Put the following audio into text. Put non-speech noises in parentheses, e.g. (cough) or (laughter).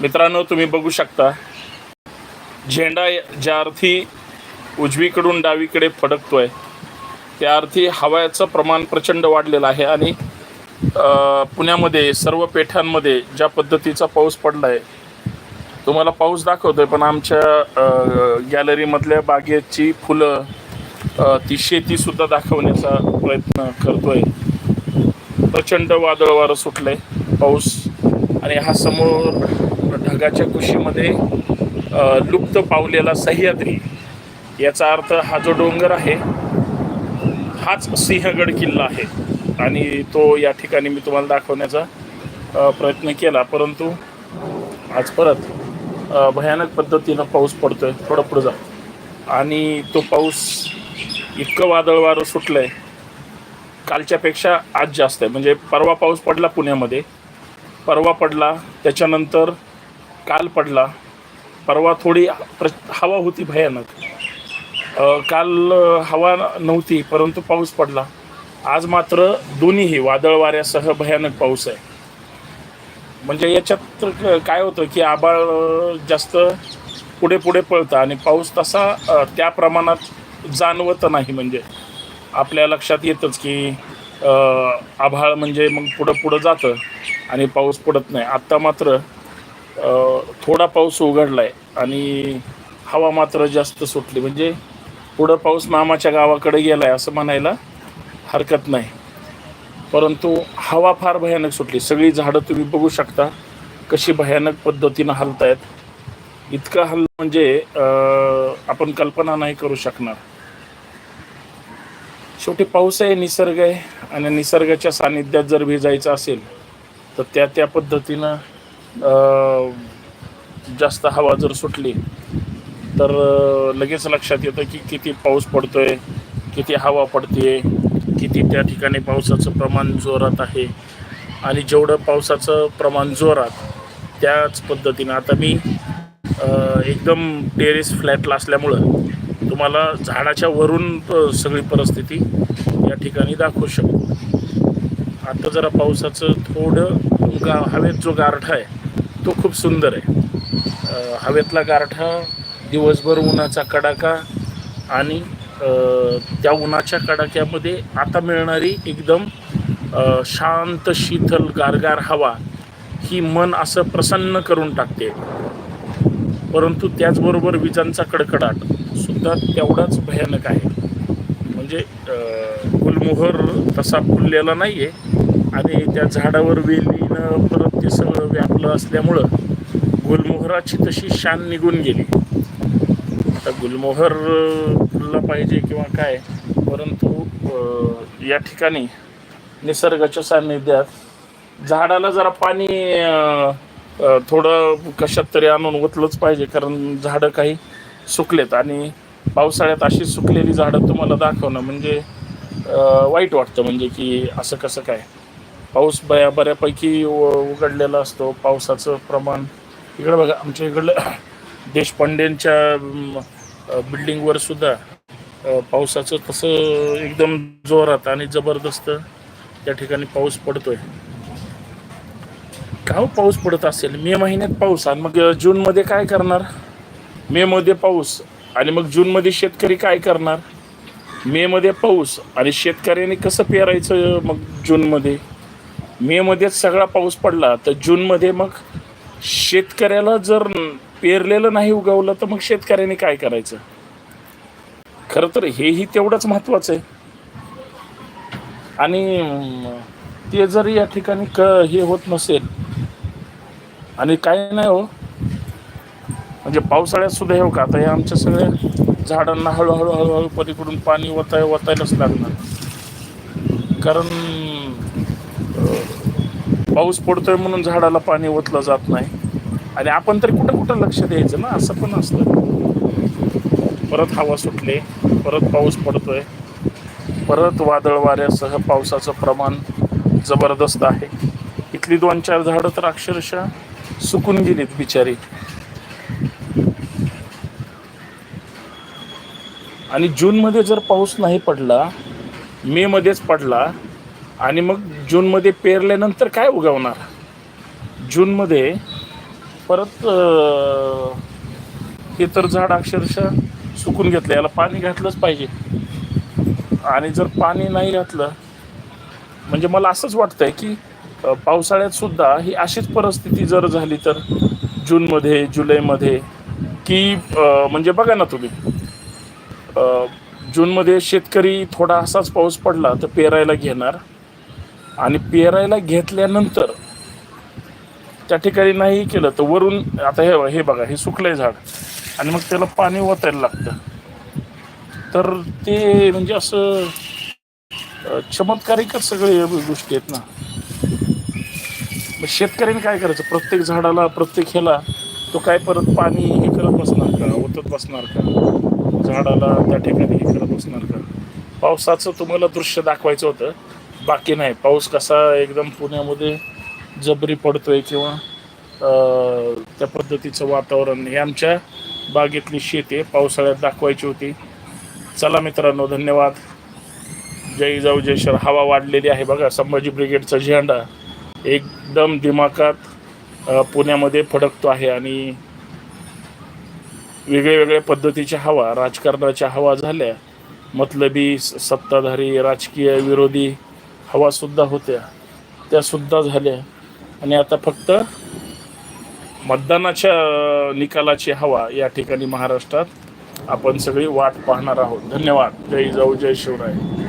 मित्रांनो तुम्ही बघू शकता झेंडा ज्या अर्थी उजवीकडून डावीकडे फडकतो आहे त्या अर्थी हवाचं प्रमाण प्रचंड वाढलेलं आहे आणि पुण्यामध्ये सर्व पेठांमध्ये ज्या पद्धतीचा पाऊस पडला आहे तुम्हाला पाऊस दाखवतो आहे पण आमच्या गॅलरीमधल्या बागेची फुलं ती शेतीसुद्धा दाखवण्याचा प्रयत्न करतो आहे प्रचंड वादळ वारं आहे पाऊस आणि हा समोर ढगाच्या कुशीमध्ये लुप्त पावलेला सह्याद्री याचा अर्थ हा जो डोंगर आहे हाच सिंहगड किल्ला आहे. आणि तो या ठिकाणी मी तुम्हाला दाखवण्याचा प्रयत्न केला. परंतु आज परत भयानक पद्धतीनं पाऊस पडतोय. थोडं पुढं जा. आणि तो पाऊस इतकं वादळ वारं सुटलं आहे कालच्यापेक्षा आज जास्त आहे. म्हणजे परवा पाऊस पडला पुण्यामध्ये परवा पडला त्याच्यानंतर काल पडला. परवा थोडी प्र हवा होती भयानक. काल हवा नव्हती परंतु पाऊस पडला. आज मात्र दोन्हीही वादळ वाऱ्यासह भयानक पाऊस आहे. म्हणजे याच्यात तर काय होतं की आबाळ जास्त पुढे पुढे पळतं आणि पाऊस तसा त्या प्रमाणात जाणवत नाही म्हणजे. आपल्या लक्षात येतंच की आभाळ म्हणजे मग पुढं पुढं जातं आणि पाऊस पडत नाही. आत्ता मात्र थोडा पाऊस उघडला आहे आणि हवा मात्र जास्त सुटली. म्हणजे पुढं पाऊस मामाच्या गावाकडे गेला आहे असं म्हणायला हरकत नाही. परंतु हवा फार भयानक सुटली. सगळी झाडं तुम्ही बघू शकता कशी भयानक पद्धतीनं हलत आहेत इतकं हल म्हणजे आपण कल्पना नाही करू शकणार. शेवटी पाऊस आहे निसर्ग आहे आणि निसर्गाच्या सानिध्यात जर भिजायचं असेल तर त्या त्या पद्धतीनं जास्त हवा जर सुटली तर लगेच लक्षात येतं की किती पाऊस पडतो आहे किती हवा पडते किती त्या ठिकाणी पावसाचं प्रमाण जोरात आहे. आणि जेवढं पावसाचं प्रमाण जोरात त्याच पद्धतीनं आता मी एकदम टेरेस फ्लॅटला असल्यामुळं तुम्हाला झाडाच्या वरून सगळी परिस्थिती या ठिकाणी दाखवू शकतो. आता जरा पावसाचं थोडं गा हवेत जो गारठा आहे तो खूप सुंदर आहे. हवेतला गारठा दिवसभर उन्हाचा कडाका आणि त्या उन्हाच्या कडाक्यामध्ये आता मिळणारी एकदम शांत शीतल गारगार हवा ही मन असं प्रसन्न करून टाकते. परंतु त्याचबरोबर विजांचा कडकडाट सुद्धा तेवढाच भयानक आहे. म्हणजे गुलमोहर तसा फुललेला नाही आहे आणि त्या झाडावर वेलीनं परत ते सगळं व्यापलं असल्यामुळं गुलमोहराची तशी शान निघून गेली. आता गुलमोहर फुलला पाहिजे किंवा काय परंतु या ठिकाणी निसर्गाच्या सान्निध्यात झाडाला जरा पाणी थोडं कशात तरी आणून ओतलंच पाहिजे कारण झाडं काही सुकलेत. आणि पावसाळ्यात अशी सुकलेली झाडं तुम्हाला दाखवणं म्हणजे वाईट वाटतं म्हणजे की असं कसं काय? पाऊस बऱ्या बऱ्यापैकी उघडलेला असतो. पावसाचं प्रमाण इकडं बघा आमच्या इकडलं (coughs) देशपांडेंच्या बिल्डिंगवर सुद्धा पावसाचं तसं एकदम जोरात आणि जबरदस्त त्या ठिकाणी पाऊस पडतोय. का हो पाऊस पडत असेल? मे महिन्यात पाऊस. आणि मग जूनमध्ये काय करणार? मे मध्ये पाऊस. आणि मग जूनमध्ये शेतकरी काय करणार? मे मध्ये पाऊस. आणि शेतकऱ्यांनी कसं पेरायचं मग जूनमध्ये? मेमध्येच सगळा पाऊस पडला तर जूनमध्ये मग शेतकऱ्याला जर पेरलेलं नाही उगवलं तर मग शेतकऱ्याने काय करायचं? खरं तर हेही तेवढंच महत्त्वाचं आहे. आणि ते जर या ठिकाणी क हे होत नसेल आणि काय नाही हो. म्हणजे पावसाळ्यात सुद्धा हे हो का? आता हे आमच्या सगळ्या झाडांना हळूहळू हळूहळू पलीकडून पाणी वताय वतायलाच लागणार. कारण पाऊस पडतोय म्हणून झाडाला पाणी ओतलं जात नाही. आणि आपण तरी कुठं कुठं लक्ष द्यायचं ना? असं पण असतं. परत हवा सुटली परत पाऊस पडतोय. परत वादळ वाऱ्यासह पावसाचं प्रमाण जबरदस्त आहे. इथली दोन चार झाडं तर अक्षरशः सुकून गेलीत बिचारी. आणि जूनमध्ये जर पाऊस नाही पडला मेमध्येच पडला आणि मग जूनमध्ये पेरल्यानंतर काय उगवणार? जूनमध्ये परत हे तर झाड अक्षरशः सुकून घेतलं याला पाणी घातलंच पाहिजे. आणि जर पाणी नाही घातलं म्हणजे मला असंच वाटतंय की पावसाळ्यातसुद्धा पावसाळ्यात सुद्धा ही अशीच परिस्थिती जर झाली तर जूनमध्ये जुलैमध्ये की म्हणजे बघा ना तुम्ही जूनमध्ये शेतकरी थोडा असाच पाऊस पडला तर पेरायला घेणार. आणि पेरायला घेतल्यानंतर त्या ठिकाणी नाही केलं तर वरून आता हे हे बघा हे सुकलंय झाड. आणि मग त्याला पाणी ओतायला लागतं. तर ते म्हणजे असं चमत्कारिकच सगळे गोष्टी आहेत ना. मग शेतकऱ्याने काय करायचं? प्रत्येक झाडाला प्रत्येक ह्याला तो काय परत पाणी हे करत बसणार का? ओतत बसणार का? झाडाला त्या ठिकाणी हे करत बसणार का? पावसाचं तुम्हाला दृश्य दाखवायचं होतं. बाकी नाही. पाऊस कसा एकदम पुण्यामध्ये जबरी पडतोय किंवा त्या पद्धतीचं वातावरण हे आमच्या बागेतली शेती आहे. पावसाळ्यात दाखवायची होती. चला मित्रांनो धन्यवाद. जय जाऊ जय शर हवा वाढलेली आहे बघा. संभाजी ब्रिगेडचा झेंडा एकदम दिमाखात पुण्यामध्ये फडकतो आहे आणि वेगळ्या वेगळ्या पद्धतीच्या हवा राजकारणाच्या हवा झाल्या. मतलबी स- सत्ताधारी राजकीय विरोधी हवासुद्धा होत्या. त्यासुद्धा झाल्या. आणि आता फक्त मतदानाच्या निकालाची हवा या ठिकाणी महाराष्ट्रात आपण सगळी वाट पाहणार आहोत. धन्यवाद. जय जाऊ जय शिवराय.